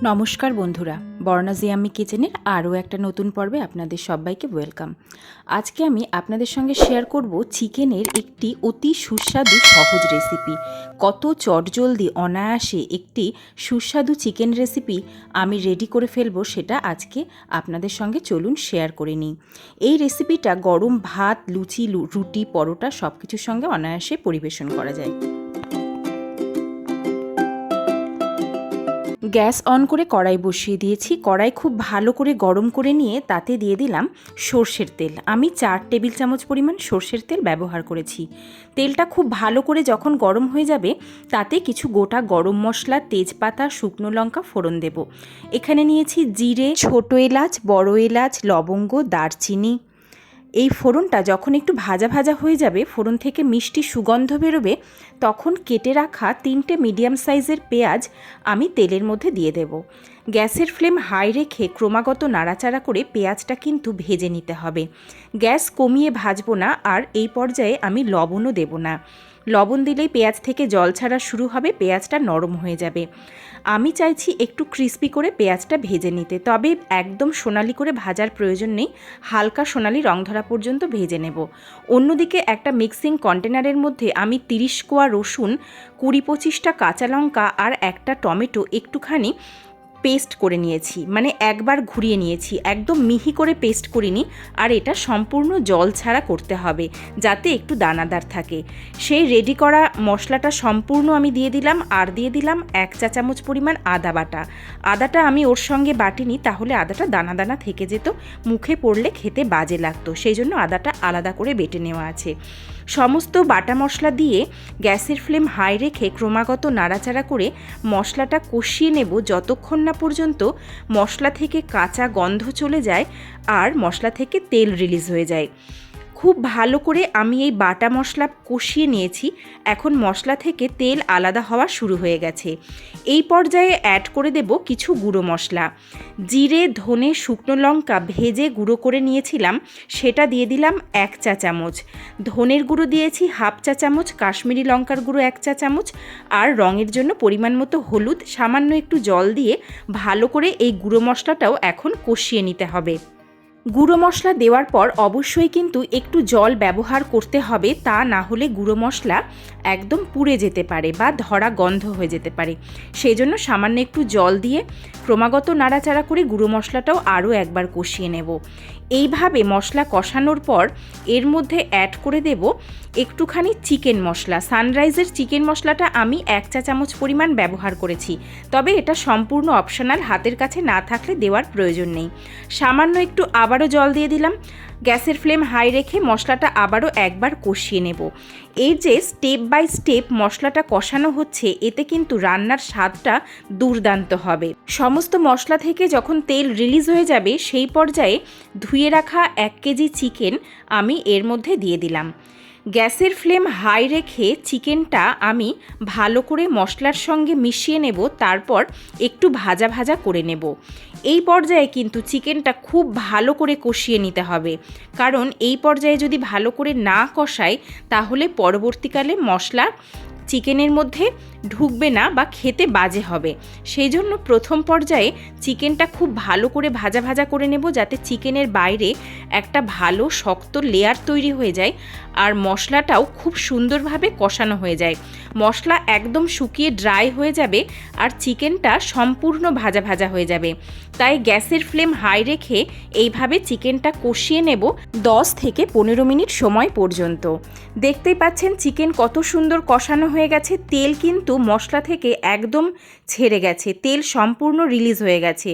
নমস্কার বন্ধুরা বর্ণাজিয়ামি কিচেনের আরও একটা নতুন পর্বে আপনাদের সবাইকে ওয়েলকাম। আজকে আমি আপনাদের সঙ্গে শেয়ার করব চিকেনের একটি অতি সুস্বাদু সহজ রেসিপি। কত চটজলদি অনায়াসে একটি সুস্বাদু চিকেন রেসিপি আমি রেডি করে ফেলব সেটা আজকে আপনাদের সঙ্গে চলুন শেয়ার করে নিই। এই রেসিপিটা গরম ভাত, লুচি, রুটি, পরোটা সব কিছুর সঙ্গে অনায়াসে পরিবেশন করা যায়। গ্যাস অন করে কড়াই বসিয়ে দিয়েছি। কড়াই খুব ভালো করে গরম করে নিয়ে তাতে দিয়ে দিলাম সর্ষের তেল। আমি চার টেবিল চামচ পরিমাণ সর্ষের তেল ব্যবহার করেছি। তেলটা খুব ভালো করে যখন গরম হয়ে যাবে, তাতে কিছু গোটা গরম মশলা, তেজপাতা, শুকনো লঙ্কা ফোড়ন দেব। এখানে নিয়েছি জিরে, ছোট এলাচ, বড় এলাচ, লবঙ্গ, দারচিনি। এই ফোড়নটা যখন একটু ভাজা ভাজা হয়ে যাবে, ফোড়ন থেকে মিষ্টি সুগন্ধ বেরোবে, তখন কেটে রাখা তিনটে মিডিয়াম সাইজের পেঁয়াজ আমি তেলের মধ্যে দিয়ে দেব। গ্যাসের ফ্লেম হাই রেখে ক্রমাগত নাড়াচাড়া করে পেঁয়াজটা কিন্তু ভেজে নিতে হবে। গ্যাস কমিয়ে ভাজবো না আর এই পর্যায়ে আমি লবণও দেব না। লবণ দিলেই পেঁয়াজ থেকে জল ছাড়া শুরু হবে, পেঁয়াজটা নরম হয়ে যাবে। আমি চাইছি একটু ক্রিস্পি করে পেঁয়াজটা ভেজে নিতে, তবে একদম সোনালি করে ভাজার প্রয়োজন নেই, হালকা সোনালি রং ধরা পর্যন্ত ভেজে নেব। অন্যদিকে একটা মিক্সিং কন্টেনারের মধ্যে আমি তিরিশ কোয়া রসুন, কুড়ি পঁচিশটা কাঁচা লঙ্কা আর একটা টমেটো একটুখানি পেস্ট করে নিয়েছি মানে একবার ঘুরিয়ে নিয়েছি, একদম মিহি করে পেস্ট করিনি, আর এটা সম্পূর্ণ জল ছাড়া করতে হবে, যাতে একটু দানাদার থাকে। সেই রেডি করা মশলাটা সম্পূর্ণ আমি দিয়ে দিলাম, আর দিয়ে দিলাম এক চা চামচ পরিমাণ আদা বাটা। আদাটা আমি ওর সঙ্গে বাটিনি, তাহলে আদাটা দানা দানা থেকে যেত, মুখে পড়লে খেতে বাজে লাগতো, সেই জন্য আদাটা আলাদা করে বেটে নেওয়া আছে। সমস্ত বাটা মশলা দিয়ে গ্যাসের ফ্লেম হাই রেখে ক্রমাগত নাড়াচাড়া করে মশলাটা কষিয়ে নেব যতক্ষণ না পর্যন্ত মশলা থেকে কাঁচা গন্ধ চলে যায় আর মশলা থেকে তেল রিলিজ হয়ে যায়। খুব ভালো করে আমি এই বাটা মশলা কষিয়ে নিয়েছি। এখন মশলা থেকে তেল আলাদা হওয়া শুরু হয়ে গেছে। এই পর্যায়ে অ্যাড করে দেব কিছু গুঁড়ো মশলা। জিরে, ধনে, শুকনো লঙ্কা ভেজে গুঁড়ো করে নিয়েছিলাম। সেটা দিয়ে দিলাম এক চা চামচ। ধনের গুঁড়ো দিয়েছি হাফ চা চামচ, কাশ্মীরি লঙ্কার গুঁড়ো এক চা চামচ আর রঙের জন্য পরিমাণ মতো হলুদ, সামান্য একটু জল দিয়ে ভালো করে এই গুঁড়ো মশলাটাও এখন কষিয়ে নিতে হবে। গুঁড়ো মশলা দেওয়ার পর অবশ্যই কিন্তু একটু জল ব্যবহার করতে হবে, তা না হলে গুঁড়ো মশলা একদম পুড়ে যেতে পারে বা ধরা গন্ধ হয়ে যেতে পারে। সেই জন্য সামান্য একটু জল দিয়ে ক্রমাগত নাড়াচাড়া করে গুঁড়ো মশলাটাও আরও একবার কষিয়ে নেব। এইভাবে মশলা কষানোর পর এর মধ্যে অ্যাড করে দেব একটুখানি চিকেন মশলা। সানরাইজের চিকেন মশলাটা আমি এক চা চামচ পরিমাণ ব্যবহার করেছি, তবে এটা সম্পূর্ণ অপশনাল হাতের কাছে না থাকলে দেওয়ার প্রয়োজন নেই। সামান্য একটু আবারও জল দিয়ে দিলাম। গ্যাসের ফ্লেম হাই রেখে মশলাটা আবারও একবার কষিয়ে নেব। এই যে স্টেপ বাই স্টেপ মশলাটা কষানো হচ্ছে, এতে কিন্তু রান্নার স্বাদটা দুর্দান্ত হবে। সমস্ত মশলা থেকে যখন তেল রিলিজ হয়ে যাবে, সেই পর্যায়ে ধুয়ে রাখা এক কেজি চিকেন আমি এর মধ্যে দিয়ে দিলাম। গ্যাসের ফ্লেম হাই রেখে চিকেনটা আমি ভালো করে মশলার সঙ্গে মিশিয়ে নেব, তারপর একটু ভাজা ভাজা করে নেব। এই পর্যায়ে কিন্তু চিকেনটা খুব ভালো করে কষিয়ে নিতে হবে। কারণ এই পর্যায়ে যদি ভালো করে না কষায় তাহলে পরবর্তীকালে মশলা চিকেনের মধ্যে ঢুকবে না বা খেতে বাজে হবে। সেই জন্য প্রথম পর্যায়ে চিকেনটা খুব ভালো করে ভাজা ভাজা করে নেব যাতে চিকেনের বাইরে একটা ভালো, শক্ত লেয়ার তৈরি হয়ে যায় আর মশলাটাও খুব সুন্দরভাবে কষানো হয়ে যায়। মশলা একদম শুকিয়ে ড্রাই হয়ে যাবে আর চিকেনটা সম্পূর্ণ ভাজা ভাজা হয়ে যাবে। তাই গ্যাসের ফ্লেম হাই রেখে এইভাবে চিকেনটা কষিয়ে নেব দশ থেকে পনেরো মিনিট সময় পর্যন্ত। দেখতেই পাচ্ছেন চিকেন কত সুন্দর কষানো হয়ে গেছে, তেল কিন্তু মশলা থেকে একদম ছেড়ে গেছে, তেল সম্পূর্ণ রিলিজ হয়ে গেছে।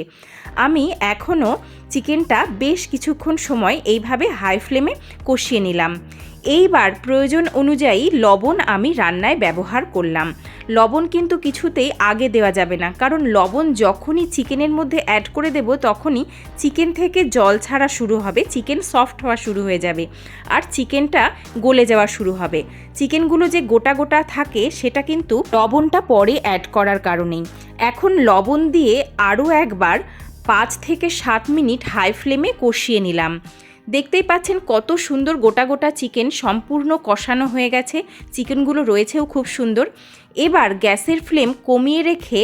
আমি এখনও চিকেনটা বেশ কিছুক্ষণ সময় এইভাবে হাই ফ্লেমে কষিয়ে নিলাম। এইবার প্রয়োজন অনুযায়ী লবণ আমি রান্নায় ব্যবহার করলাম। লবণ কিন্তু কিছুতেই আগে দেওয়া যাবে না, কারণ লবণ যখনই চিকেনের মধ্যে অ্যাড করে দেব তখনই চিকেন থেকে জল ছাড়া শুরু হবে, চিকেন সফট হওয়া শুরু হয়ে যাবে আর চিকেনটা গলে যাওয়া শুরু হবে। চিকেনগুলো যে গোটা গোটা থাকে সেটা কিন্তু লবণটা পরে অ্যাড করার কারণেই। এখন লবণ দিয়ে আরও একবার পাঁচ থেকে সাত মিনিট হাই ফ্লেমে কষিয়ে নিলাম। দেখতেই পাচ্ছেন কত সুন্দর গোটা গোটা চিকেন সম্পূর্ণ কষানো হয়ে গেছে। চিকেনগুলো রয়েছেও খুব সুন্দর। এবার গ্যাসের ফ্লেম কমিয়ে রেখে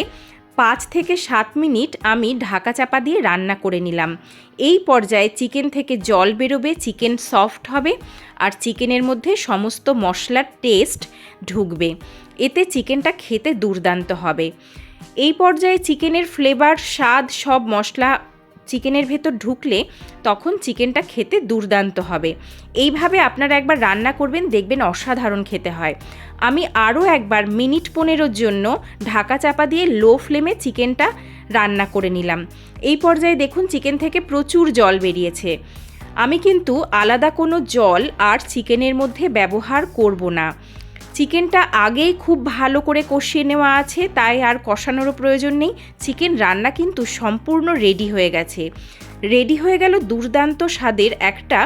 পাঁচ থেকে সাত মিনিট আমি ঢাকা চাপা দিয়ে রান্না করে নিলাম। এই পর্যায়ে চিকেন থেকে জল বেরোবে, চিকেন সফট হবে আর চিকেনের মধ্যে সমস্ত মশলার টেস্ট ঢুকবে। এতে চিকেনটা খেতে দুর্দান্ত হবে। এই পর্যায়ে চিকেনের ফ্লেভার, স্বাদ সব মশলা চিকেনের ভেতর ঢুকলে তখন চিকেনটা খেতে দুর্দান্ত হবে। এইভাবে আপনারা একবার রান্না করবেন, দেখবেন অসাধারণ খেতে হয়। আমি আরও একবার মিনিট পনেরোর জন্য ঢাকা চাপা দিয়ে লো ফ্লেমে চিকেনটা রান্না করে নিলাম। এই পর্যায়ে দেখুন চিকেন থেকে প্রচুর জল বেরিয়েছে। আমি কিন্তু আলাদা কোনো জল আর চিকেনের মধ্যে ব্যবহার করব না। চিকেনটা আগেই খুব ভালো করে কষিয়ে নেওয়া আছে, তাই আর কষানোরও প্রয়োজন নেই। চিকেন রান্না কিন্তু সম্পূর্ণ রেডি হয়ে গেছে। রেডি হয়ে গেল দুর্দান্ত স্বাদের একটা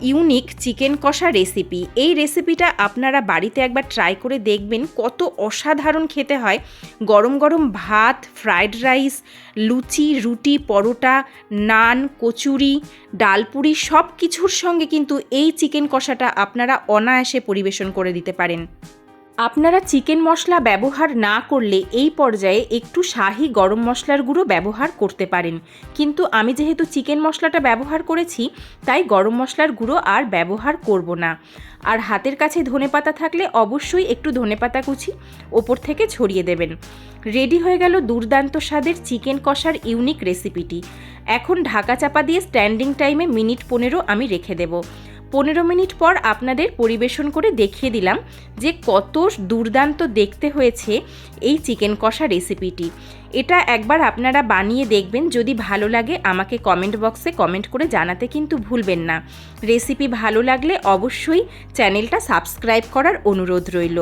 ইউনিক চিকেন কষা রেসিপি। এই রেসিপিটা আপনারা বাড়িতে একবার ট্রাই করে দেখবেন কত অসাধারণ খেতে হয়। গরম গরম ভাত ফ্রায়েড রাইস, লুচি, রুটি, পরোটা, নান, কচুরি, ডালপুরি সব কিছুর সঙ্গে কিন্তু এই চিকেন কষাটা আপনারা অনায়াসে পরিবেশন করে দিতে পারেন। আপনারা চিকেন মশলা ব্যবহার না করলে এই পর্যায়ে একটু শাহি গরম মশলার গুঁড়ো ব্যবহার করতে পারেন। কিন্তু আমি যেহেতু চিকেন মশলাটা ব্যবহার করেছি, তাই গরম মশলার গুঁড়ো আর ব্যবহার করব না। আর হাতের কাছে ধনেপাতা থাকলে অবশ্যই একটু ধনেপাতা কুচি ওপর থেকে ছড়িয়ে দেবেন। রেডি হয়ে গেল দুর্দান্ত স্বাদের চিকেন কষার ইউনিক রেসিপিটি। এখন ঢাকা চাপা দিয়ে স্ট্যান্ডিং টাইমে মিনিট পনেরো আমি রেখে দেবো। পনেরো মিনিট পর আপনাদের পরিবেশন করে দেখিয়ে দিলাম যে কত দুর্দান্ত দেখতে হয়েছে এই চিকেন কষা রেসিপিটি। এটা একবার আপনারা বানিয়ে দেখবেন, যদি ভালো লাগে আমাকে কমেন্ট বক্সে কমেন্ট করে জানাতে কিন্তু ভুলবেন না। রেসিপি ভালো লাগলে অবশ্যই চ্যানেলটা সাবস্ক্রাইব করার অনুরোধ রইল।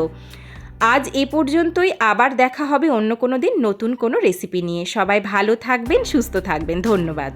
আজ এ পর্যন্তই, আবার দেখা হবে অন্য কোনো দিন নতুন কোনো রেসিপি নিয়ে। সবাই ভালো থাকবেন, সুস্থ থাকবেন। ধন্যবাদ।